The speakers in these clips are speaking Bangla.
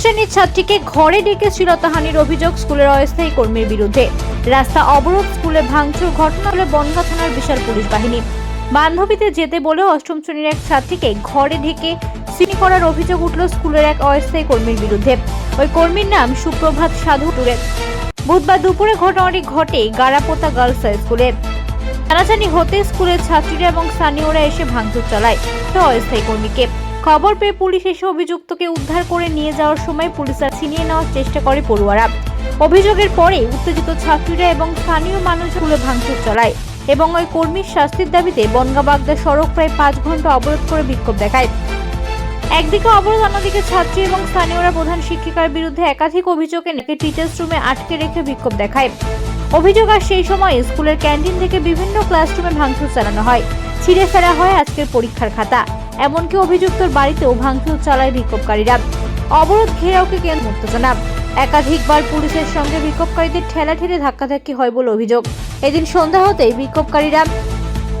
শ্রেণির ছাত্রীকে ঘরে ডেকে শ্লীলতাহানির অভিযোগ স্কুলের অস্থায়ী কর্মীর বিরুদ্ধে। রাস্তা অবরোধ স্কুলে ভাঙচুর ঘটনা হলে বনগা থানার বিশাল পুলিশ বাহিনী। বান্ধবীতে যেতে বলে অষ্টম শ্রেণির এক ছাত্রীকে ঘরে ঢেকে শ্রেণি করার অভিযোগ উঠল স্কুলের এক অস্থায়ী কর্মীর বিরুদ্ধে। ওই কর্মীর নাম সুপ্রভাত সাধু টুরে বুধবার দুপুরে ঘটনাটি ঘটে গারাপোতা গার্লস হাই স্কুলে। জানাজানি হতে স্কুলের ছাত্রীরা এবং স্থানীয়রা এসে ভাঙচুর চালায়। অস্থায়ী কর্মীকে খবর পেয়ে পুলিশ এসে অভিযুক্তকে উদ্ধার করে নিয়ে যাওয়ার সময় পুলিশরা ছিনিয়ে নেওয়ার চেষ্টা করে পড়ুয়ারা। অভিযোগের পরে উত্তেজিত ছাত্রীরা এবং স্থানীয় মানুষগুলো ভাঙচুর চালায় এবং ওই কর্মীর শাস্তির দাবিতে বনগা বাগদা সড়ক প্রায় পাঁচ ঘণ্টা অবরোধ করে বিক্ষোভ দেখায়। একদিকে অবরোধ, অন্যদিকে ছাত্রী এবং স্থানীয়রা প্রধান শিক্ষিকার বিরুদ্ধে একাধিক অভিযোগে নাকি টিচার্স রুমে আটকে রেখে বিক্ষোভ দেখায়। অভিযোগ আর সেই সময় স্কুলের ক্যান্টিন থেকে বিভিন্ন ক্লাসরুমে ভাঙচুর চালানো হয়। ছিঁড়ে ফেলা হয় আজকের পরীক্ষার খাতা। এমনকি অভিযুক্তর বাড়িতেও ভাঙচুর চালায় বিক্ষোভকারীরা। অবরোধ ঘেরাওকে কেন্দ্র উত্তেজনা একাধিকবার পুলিশের সঙ্গে বিক্ষোভকারীদের ঠেলা ঠেলে ধাক্কাধাক্কি হয় বলে অভিযোগ। এদিন সন্ধ্যা হতেই বিক্ষোভকারীরা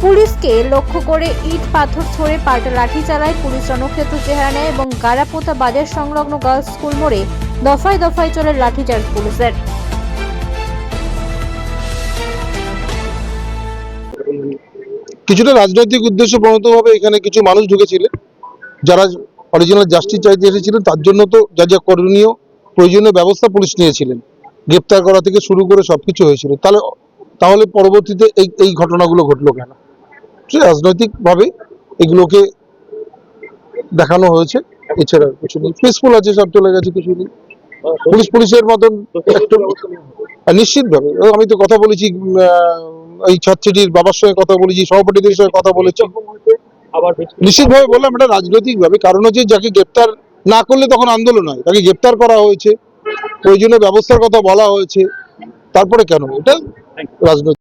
পুলিশকে লক্ষ্য করে ইট, পাথর ছড়ে পাল্টা লাঠি চালায় পুলিশ রণক্ষেত্র চেহারা নেয় এবং গারাপোতা বাজার সংলগ্ন গার্লস স্কুল মোড়ে দফায় দফায় চলে লাঠিচার্জ পুলিশের। কিছুটা রাজনৈতিক উদ্দেশ্য প্রণতভাবে এখানে কিছু মানুষ ঢুকেছিলেন। যারা অরিজিনাল জাস্টিস চাইতে এসেছিলেন, তার জন্য তো যা যা করণীয়, প্রয়োজনীয় ব্যবস্থা পুলিশ নিয়েছিলেন। গ্রেপ্তার করা থেকে শুরু করে সবকিছু হয়েছিল। তাহলে তাহলে পরবর্তীতে এই এই ঘটনাগুলো ঘটলো কেন? রাজনৈতিকভাবে এগুলোকে দেখানো হয়েছে। এছাড়া কিছু নেই। পিসফুল আছে, সব চলে গেছে, কিছু নেই। পুলিশ, পুলিশের মতন একটু নিশ্চিতভাবে, আমি তো কথা বলেছি এই ছাত্রীটির বাবার সঙ্গে কথা বলেছি সভাপতিদের সঙ্গে কথা বলেছি। নিশ্চিত ভাবে বললাম এটা রাজনৈতিক ভাবে কারণ হচ্ছে যাকে গ্রেপ্তার না করলে তখন আন্দোলন হয় তাকে গ্রেপ্তার করা হয়েছে। ওই জন্য ব্যবস্থার কথা বলা হয়েছে। তারপরে কেন? এটা রাজনৈতিক